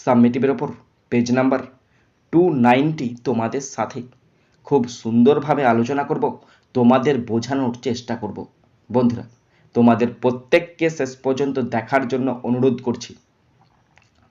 সাবমিটিভের ওপর page number two ninety তোমাদের সাথে খুব সুন্দরভাবে আলোচনা করব তোমাদের বোঝানোর চেষ্টা করব বন্ধুরা তোমাদের প্রত্যেককে শেষ পর্যন্ত দেখার জন্য অনুরোধ করছি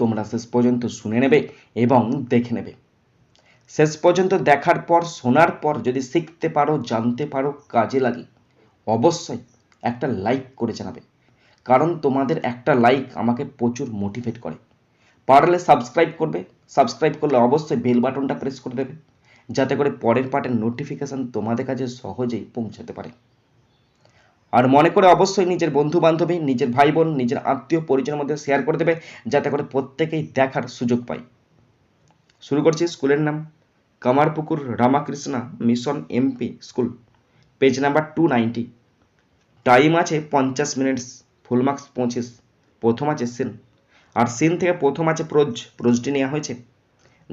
তোমরা শেষ পর্যন্ত শুনে নেবে এবং দেখে নেবে শেষ পর্যন্ত দেখার পর শোনার পর যদি শিখতে পারো জানতে পারো কাজে লাগে অবশ্যই একটা লাইক করে জানাবে কারণ তোমাদের একটা লাইক আমাকে প্রচুর মোটিভেট করে পারলে সাবস্ক্রাইব করবে সাবস্ক্রাইব করলে অবশ্যই বেল বাটনটা প্রেস করে দেবে যাতে করে পরের পার্টের নোটিফিকেশান তোমাদের কাছে সহজেই পৌঁছাতে পারে আর মনে করে অবশ্যই নিজের বন্ধু বান্ধবী নিজের ভাই বোন নিজের আত্মীয় পরিচয়ের মধ্যে শেয়ার করে দেবে যাতে করে প্রত্যেকেই দেখার সুযোগ পায় শুরু করছি স্কুলের নাম Kamarpukur Ramakrishna mission MP school page number two ninety time আছে পঞ্চাশ মিনিটস ফুল মার্কস পঁচিশ প্রথম আছে সেন আর সিন থেকে প্রথম আছে প্রোজ প্রোজটি নেওয়া হয়েছে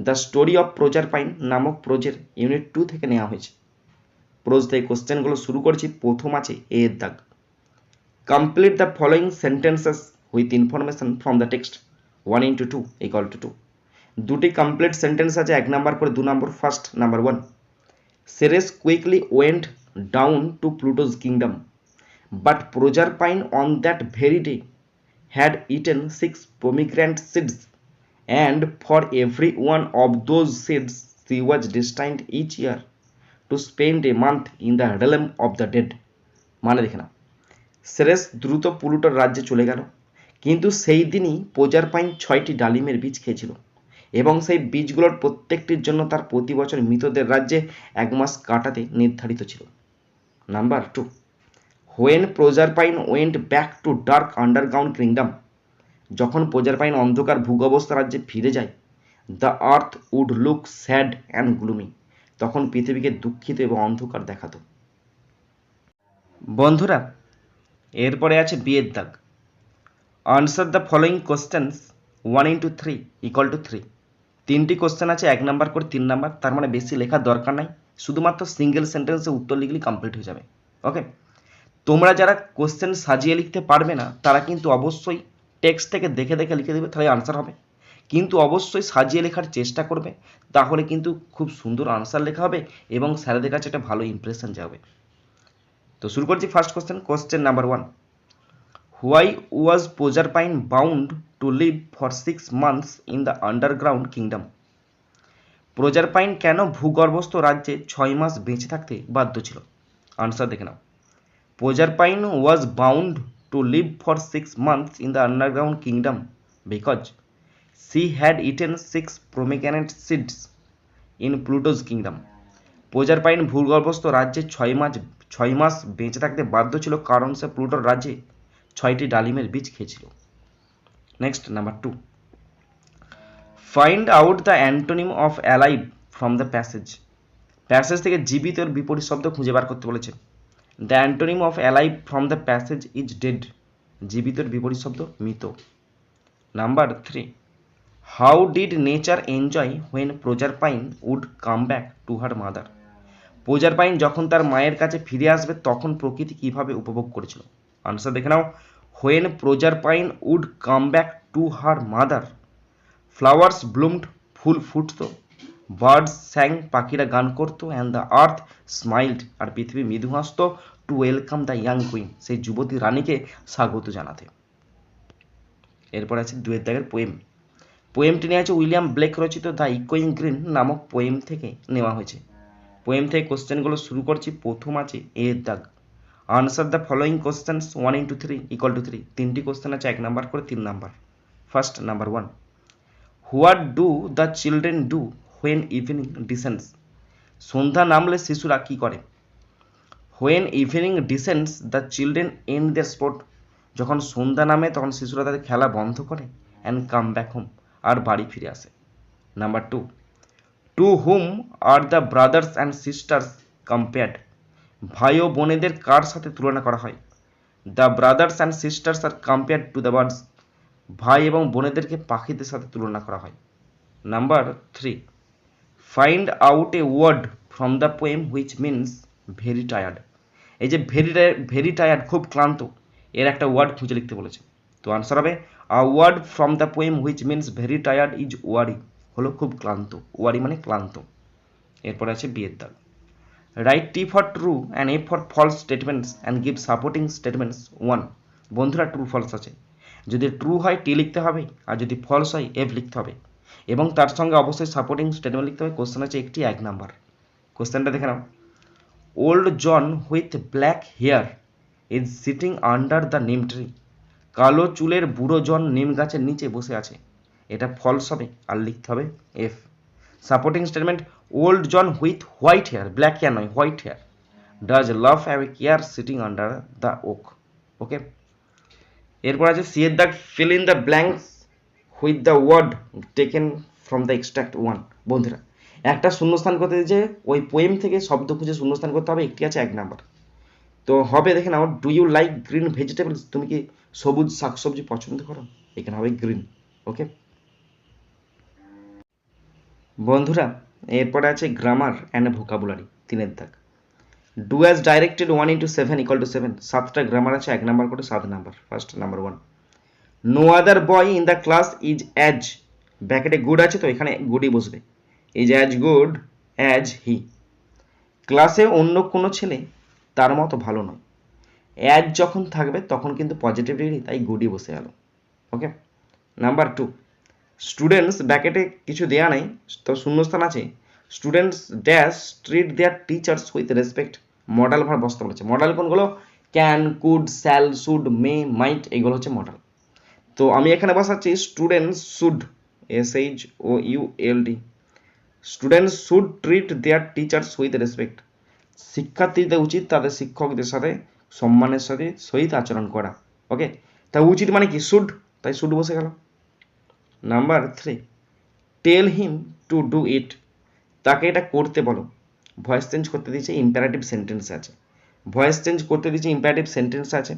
the story of Proserpine নামক প্রোজের ইউনিট টু থেকে নেওয়া হয়েছে প্রোজ থেকে কোশ্চেনগুলো শুরু করছি প্রথম আছে এ এর দাগ complete the following sentences with information from the text one into two equal to two দুটি কমপ্লিট সেন্টেন্স আছে এক নাম্বার করে দু নম্বর first number one Ceres quickly went down to Pluto's kingdom but Proserpine on that very day had eaten six pomegranate seeds, and for every one of those seeds she was destined each year to spend a month in the realm of the dead মানে দেখে না Ceres দ্রুত পুলুটার রাজ্যে চলে গেল কিন্তু সেই দিনই পোজার পাইন ছয়টি ডালিমের বীজ খেয়েছিল এবং সেই বীজগুলোর প্রত্যেকটির জন্য তার প্রতি বছর মৃতদের রাজ্যে এক মাস কাটাতে নির্ধারিত ছিল number two when Proserpine went back to dark underground kingdom যখন প্রজারপাইন অন্ধকার ভূগবস্থা রাজ্যে ফিরে যায় the earth would look sad and gloomy তখন পৃথিবীকে দুঃখিত এবং অন্ধকার দেখাত বন্ধুরা এরপরে আছে বিয়ের দাগ answer the following questions one into three equal to three তিনটি কোশ্চেন আছে এক নাম্বার করে তিন নাম্বার তার মানে বেশি লেখার দরকার নাই শুধুমাত্র সিঙ্গেল সেন্টেন্সে উত্তর লিখলে কমপ্লিট হয়ে যাবে ওকে তোমরা যারা কোশ্চেন সাজিয়ে লিখতে পারবে না তারা কিন্তু অবশ্যই টেক্সট থেকে দেখে দেখে লিখে দেবে তাহলে আনসার হবে কিন্তু অবশ্যই সাজিয়ে লেখার চেষ্টা করবে তাহলে কিন্তু খুব সুন্দর আনসার লেখা হবে এবং স্যারেদের কাছে একটা ভালো ইমপ্রেশন যাবে তো শুরু করছি first question question number one why was Proserpine bound to live for six months in the underground kingdom Proserpine pine কেন ভূগর্ভস্থ রাজ্যে ছয় মাস বেঁচে থাকতে বাধ্য ছিল আনসার দেখে নাও Proserpine was bound to live for six months in the underground kingdom because she had eaten six pomegranate seeds in Pluto's kingdom. প্রজারপাইন ভূগর্ভস্থ রাজ্যে ছয় মাস ছয় মাস বেঁচে থাকতে বাধ্য ছিল কারণ সে প্লুটোর রাজ্যে ছয়টি ডালিমের বীজ খেয়েছিল next number two find out the antonym of alive from the passage passage থেকে জীবিত এর বিপরীত শব্দ খুঁজে বার করতে বলেছে the antonym of alive from the passage is dead জীবিতর বিপরীত শব্দ মৃত number three how did nature enjoy when Proserpine would come back to her mother Proserpine যখন তার মায়ের কাছে ফিরে আসবে তখন প্রকৃতি কিভাবে উপভোগ করেছিল আনসার দেখে নাও when Proserpine would come back to her mother flowers bloomed ফুল ফুটতো বার্ডস স্যাং পাখিরা গান করতো অ্যান্ড দ্য আর্থ স্মাইল্ড আর পৃথিবী মৃদু হাসত to welcome the young queen সেই যুবতী রানীকে স্বাগত জানাতে এরপর আছে দুয়ের দাগের পোয়েম পোয়েমটি নিয়ে আছে উইলিয়াম ব্লেক রচিত দ্য ইকোয়িং গ্রিন নামক পোয়েম থেকে নেওয়া হয়েছে পোয়েম থেকে কোশ্চেনগুলো শুরু করছি প্রথম আছে এর দাগ answer the following question one into three equal to three তিনটি কোশ্চেন আছে এক নাম্বার করে তিন number first number one what do the children do when evening descends সন্ধ্যা নামলে শিশুরা কি করে when evening descends the children end the sport যখন সন্ধ্যা নামে তখন শিশুরা তাদের খেলা বন্ধ করে অ্যান্ড কাম ব্যাক হোম আর বাড়ি ফিরে আসে number two to whom are the brothers and sisters compared ভাই ও বোনেদের কার সাথে তুলনা করা হয় the brothers and sisters are compared to the birds ভাই এবং বোনেদেরকে পাখিদের সাথে তুলনা করা হয় number three find out a word from the poem which means very tired এই যে ভেরি ভেরি টায়ার্ড খুব ক্লান্ত এর একটা ওয়ার্ড খুঁজে লিখতে বলেছে তো আনসার হবে a word from the poem which means very tired is weary হলো খুব ক্লান্ত ওয়ারি মানে ক্লান্ত এরপরে আছে বিয়ের দাগ write T for true and F for false statements and give supporting statements one বন্ধুরা ট্রু ফলস আছে যদি ট্রু হয় টি লিখতে হবে আর যদি ফলস হয় এফ লিখতে হবে এবং তার সঙ্গে অবশ্যই সাপোর্টিং স্টেটমেন্ট লিখতে হবে কোশ্চেন আছে একটি এক নাম্বার কোশ্চেনটা দেখে নাও old John with black hair is sitting under the neem tree কালো চুলের বুড়ো জন নিম গাছের নিচে বসে আছে এটা ফলস হবে আর লিখতে হবে F supporting statement old John with white hair black hair নয় white hair does love have a care sitting under the oak okay এরপর আছে সিয়ের the fill in the blanks with the word taken from the extract one বন্ধুরা একটা শূন্যস্থান করতে যে ওই poem থেকে শব্দ খুঁজে শূন্যস্থান করতে হবে একটি আছে এক নাম্বার তো হবে দেখেন আমার do you like green vegetable তুমি কি সবুজ শাকসবজি পছন্দ করো এখানে হবে গ্রিন ওকে বন্ধুরা এরপরে আছে গ্রামার অ্যান্ড ভোকাবুলারি তিনের দাগ do as directed one into seven equal to seven সাতটা গ্রামার আছে এক নাম্বার করে সাত number first number one no other boy in the class is as ব্যাকেটে good আছে তো এখানে গুডই বসবে is as good as he ক্লাসে অন্য কোনো ছেলে তার মতো ভালো নয় অ্যাজ যখন থাকবে তখন কিন্তু পজিটিভ ডিগ্রি তাই গুডই বসে গেল ওকে নাম্বার টু স্টুডেন্টস ব্যাকেটে কিছু দেয়া নাই তো শূন্যস্থান আছে students dash treat their teachers with respect modal verb বসতে বলেছে মডেল কোনগুলো can could shall should may might এগুলো হচ্ছে মডেল তো আমি এখানে বসাচ্ছি student should S H O U L D student should treat their teachers with respect শিক্ষার্থীদের উচিত তাদের শিক্ষকদের সাথে সম্মানের সাথে সহিত আচরণ করা ওকে তা উচিত মানে কি শুড তাই শুড বসে গেল number three tell him to do it তাকে এটা করতে বলো ভয়েস চেঞ্জ করতে দিচ্ছে ইম্প্যারেটিভ সেন্টেন্স আছে ভয়েস চেঞ্জ করতে দিচ্ছে ইম্প্যারেটিভ সেন্টেন্স আছে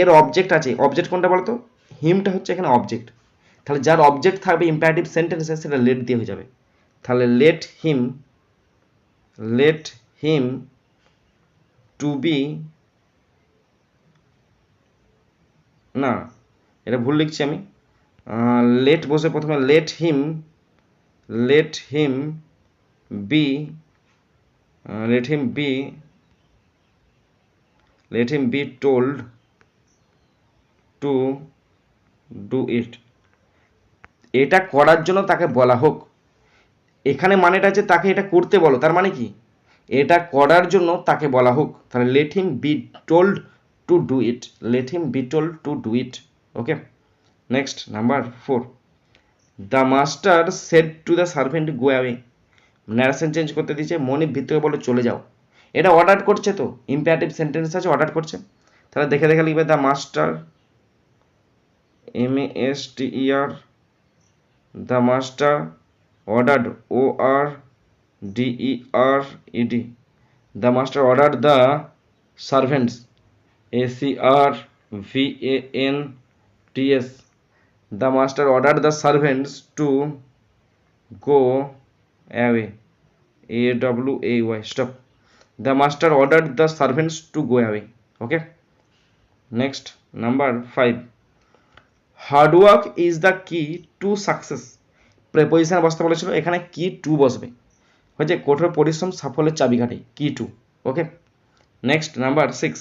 এর অবজেক্ট আছে অবজেক্ট কোনটা বলতো হিমটা হচ্ছে এখানে অবজেক্ট তাহলে যার অবজেক্ট থাকবে ইম্পারেটিভ সেন্টেন্সে সেটা লেট দিয়ে হয়ে যাবে তাহলে let him let him to be না এটা ভুল লিখছি আমি লেট বসে প্রথমে let him let him be let him be let him be told to do it এটা করার জন্য তাকে বলা হোক এখানে মানেটা আছে তাকে এটা করতে বলো তার মানে কি এটা করার জন্য তাকে বলা হোক তাহলে let him be told to do it let him be told to do it okay next number four the master said to the servant go away narration change করতে দিয়েছে মনিপ ভিতরে বলে চলে যাও এটা অর্ডার করছে তো ইম্পারেটিভ সেন্টেন্স আছে অর্ডার করছে তাহলে দেখে দেখে লিখবে the master master, the master, ordered, ordered, the master ordered the servants, servants, the master ordered the servants to go away, away, stop. The master ordered the servants to go away. Okay, next number 5. Hard work is the key to success প্রেপোজিশনে বসতে বলেছিল এখানে কি two বসবে হয়েছে কঠোর পরিশ্রম সাফল্যের চাবিকাঠি key to okay next number six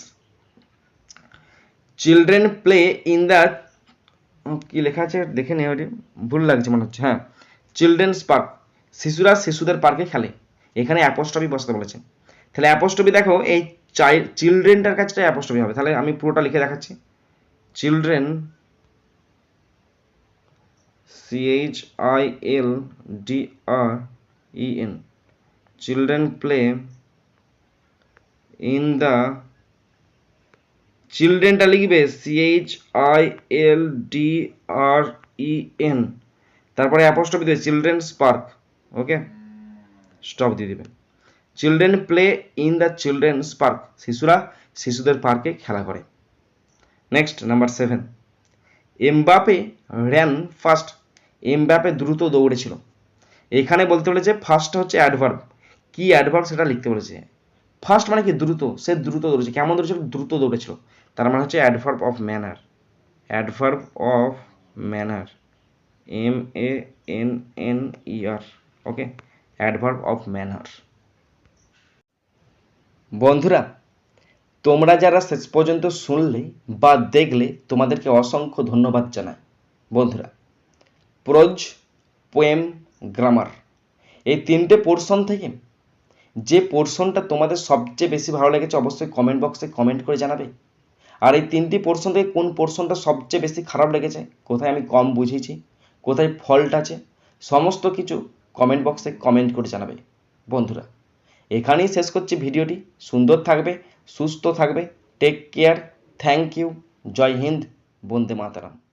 children play in the কি লেখা আছে দেখে নেই ওটি ভুল লাগছে মনে হচ্ছে হ্যাঁ চিলড্রেন্স পার্ক শিশুরা শিশুদের পার্কে খেলে এখানে অ্যাপোস্টপি বসতে বলেছে তাহলে অ্যাপোস্টপি দেখো এই চাইল্ড চিলড্রেনটার কাছটা অ্যাপোস্টপি হবে তাহলে আমি পুরোটা লিখে দেখাচ্ছি children CH I L D R E N children play in the টা লিখবে CH I L D R E N তারপরে অ্যাপোস্টপি দেবে চিলড্রেন পার্ক ওকে স্টপ দিয়ে দিবে children play in the children's park শিশুরা শিশুদের পার্কে খেলা করে next number seven Mbappe ran fast Mbappe দ্রুত দৌড়েছিল এখানে বলতে বলেছে ফার্স্ট হচ্ছে অ্যাডভার্ব কি অ্যাডভার্ব সেটা লিখতে বলেছে ফার্স্ট মানে কি দ্রুত সে দ্রুত দৌড়েছে কেমন দৌড়েছিল দ্রুত দৌড়েছিল তার মানে হচ্ছে adverb of manner adverb of manner M A N N R okay adverb of manner বন্ধুরা তোমরা যারা শেষ পর্যন্ত শুনলে বা দেখলে তোমাদেরকে অসংখ্য ধন্যবাদ জানায় বন্ধুরা প্রোজ পোয়েম গ্রামার এই তিনটে পোর্শন থেকে যে পোর্শনটা তোমাদের সবচেয়ে বেশি ভালো লেগেছে অবশ্যই কমেন্ট বক্সে কমেন্ট করে জানাবে আর এই তিনটি পোর্শন থেকে কোন পোর্শনটা সবচেয়ে বেশি খারাপ লেগেছে কোথায় আমি কম বুঝিয়েছি কোথায় ফল্ট আছে সমস্ত কিছু কমেন্ট বক্সে কমেন্ট করে জানাবে বন্ধুরা এখানেই শেষ করছি ভিডিওটি সুন্দর থাকবে সুস্থ থাকবে টেক কেয়ার থ্যাংক ইউ জয় হিন্দ বন্দে মাতারাম